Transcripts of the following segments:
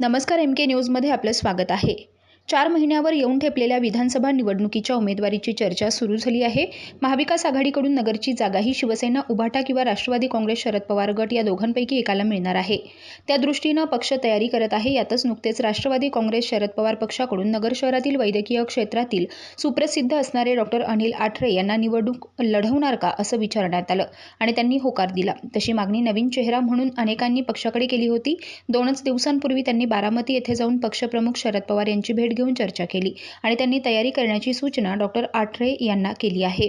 नमस्कार एम के न्यूजमध्ये आपलं स्वागत आहे. चार महिन्यावर येऊन ठेपलेल्या विधानसभा निवडणुकीच्या उमेदवारीची चर्चा सुरू झाली आहे. महाविकास आघाडीकडून नगरची जागा ही शिवसेना उभाटा किंवा राष्ट्रवादी काँग्रेस शरद पवार गट या दोघांपैकी एकाला मिळणार आहे. त्या दृष्टीनं पक्ष तयारी करत आहे यातच नुकतेच राष्ट्रवादी काँग्रेस शरद पवार पक्षाकडून नगर शहरातील वैद्यकीय क्षेत्रातील सुप्रसिद्ध असणारे डॉक्टर अनिल आठरे यांना निवडणूक लढवणार का असं विचारण्यात आलं आणि त्यांनी होकार दिला. तशी मागणी नवीन चेहरा म्हणून अनेकांनी पक्षाकडे केली होती. दोनच दिवसांपूर्वी त्यांनी बारामती येथे जाऊन पक्षप्रमुख शरद पवार यांची भेट घेऊन चर्चा केली आणि त्यांनी तयारी करण्याची सूचना डॉक्टर आठरे यांना केली आहे.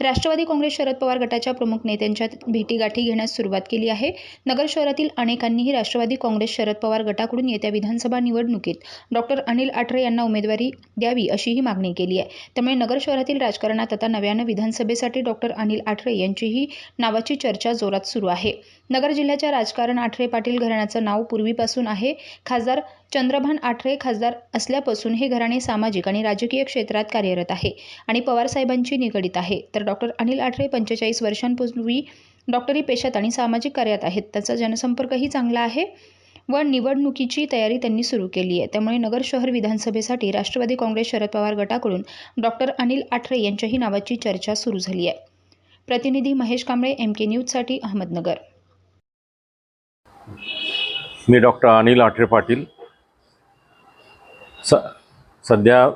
राष्ट्रवादी काँग्रेस शरद पवार गटाच्या प्रमुख नेत्यांच्या भेटीगाठी घेण्यास सुरुवात केली आहे. नगर शहरातील अनेकांनीही राष्ट्रवादी काँग्रेस शरद पवार गटाकडून येत्या विधानसभा निवडणुकीत डॉक्टर अनिल आठरे यांना उमेदवारी द्यावी अशीही मागणी केली आहे. त्यामुळे नगर शहरातील राजकारणात आता नव्यानं विधानसभेसाठी डॉक्टर अनिल आठरे यांचीही नावाची चर्चा जोरात सुरू आहे. नगर जिल्ह्याच्या राजकारण आठरे पाटील घराण्याचं नाव पूर्वीपासून आहे. खासदार चंद्रभान आठरे खासदार असल्यापासून हे घराणे सामाजिक आणि राजकीय क्षेत्रात कार्यरत आहे आणि पवारसाहेबांची निगडीत आहे. तर डॉक्टर अनिल आठरे पंचेचाळीस वर्षांपूर्वी डॉक्टरी पेशात आणि सामाजिक कार्यात आहेत. त्याचा जनसंपर्कही चांगला आहे व निवडणुकीची तयारी त्यांनी सुरू केली आहे. त्यामुळे नगर शहर विधानसभेसाठी राष्ट्रवादी काँग्रेस शरद पवार गटाकडून डॉक्टर अनिल आठरे यांच्याही नावाची चर्चा सुरू झाली आहे. प्रतिनिधी महेश कांबळे एम के न्यूजसाठी अहमदनगर. मी डॉक्टर अनिल आठरे पाटील स सध्या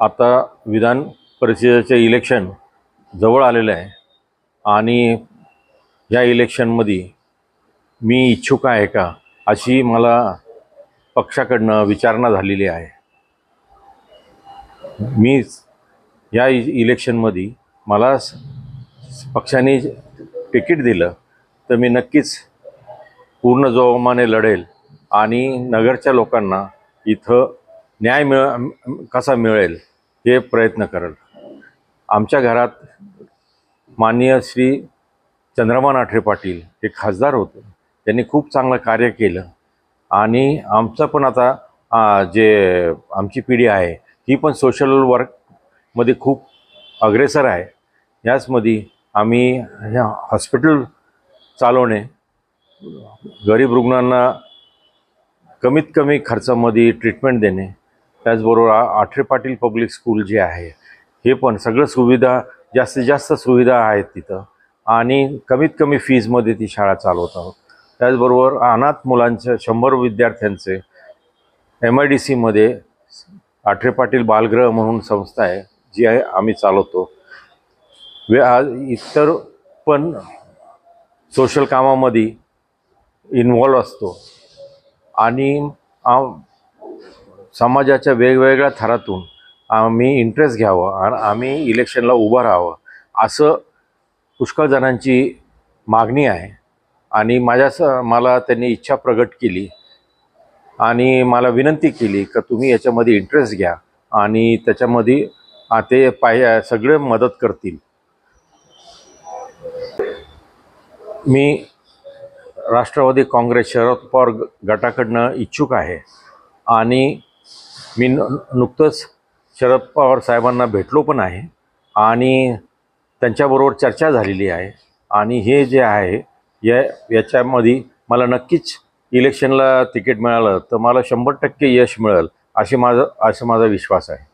आता विधान परिषदेचे इलेक्शन जवळ आलेलं आहे आणि या इलेक्शनमध्ये मी इच्छुक आहे का अशी मला पक्षाकडनं विचारणा झालेली आहे. मी या इलेक्शनमध्ये मला स- पक्षाने तिकीट दिलं तर मी नक्कीच पूर्ण जोमाने लढेल आणि नगरच्या लोकांना इथं न्याय मिळ कसा मिळेल हे प्रयत्न करेल. आमच्या घरात माननीय श्री चंद्रमान आठरे पाटील हे खासदार होते. त्यांनी खूप चांगलं कार्य केलं. आणि आमचं पण आता जे आमची पिढी आहे ही पण सोशल वर्कमध्ये खूप अग्रेसर आहे. याचमध्ये आम्ही ह्या हॉस्पिटल चालवणे गरीब रुग्णांना कमीत कमी खर्चामध्ये ट्रीटमेंट देणे त्याचबरोबर आठरे पाटील पब्लिक स्कूल जे आहे हे पण सगळं सुविधा जास्तीत जास्त सुविधा आहेत तिथं. आणि कमीत कमी फीजमध्ये ती शाळा चालवत आहोत. त्याचबरोबर अनाथ मुलांचं शंभर विद्यार्थ्यांचे एम आय डी सीमध्ये आठरे पाटील बालगृह म्हणून संस्था आहे जी आहे आम्ही चालवतो. वे आज इतर पण सोशल कामामध्ये इन्व्हॉल्व असतो. आणि समाजाच्या वेगवेगळ्या थरातून आम्ही इंटरेस्ट घ्यावं आणि आम्ही इलेक्शनला उभं राहावं. असं पुष्कळ जणांची मागणी आहे. आणि माझ्या स मला त्यांनी इच्छा प्रगट केली. आणि मला विनंती केली का तुम्ही याच्यामध्ये इंटरेस्ट घ्या. आणि त्याच्यामध्ये ते पाय सगळे मदत करतील. मी राष्ट्रवादी काँग्रेस शरद पवार ग- गटाकडनं इच्छुक आहे. आणि मी न नुकतंच शरद पवार साहेबांना भेटलो पण आहे आणि त्यांच्याबरोबर चर्चा झालेली आहे. आणि हे जे आहे या याच्यामध्ये मला नक्कीच इलेक्शनला तिकीट मिळालं तर मला शंभर टक्के यश मिळेल असे माझं असं माझा विश्वास आहे.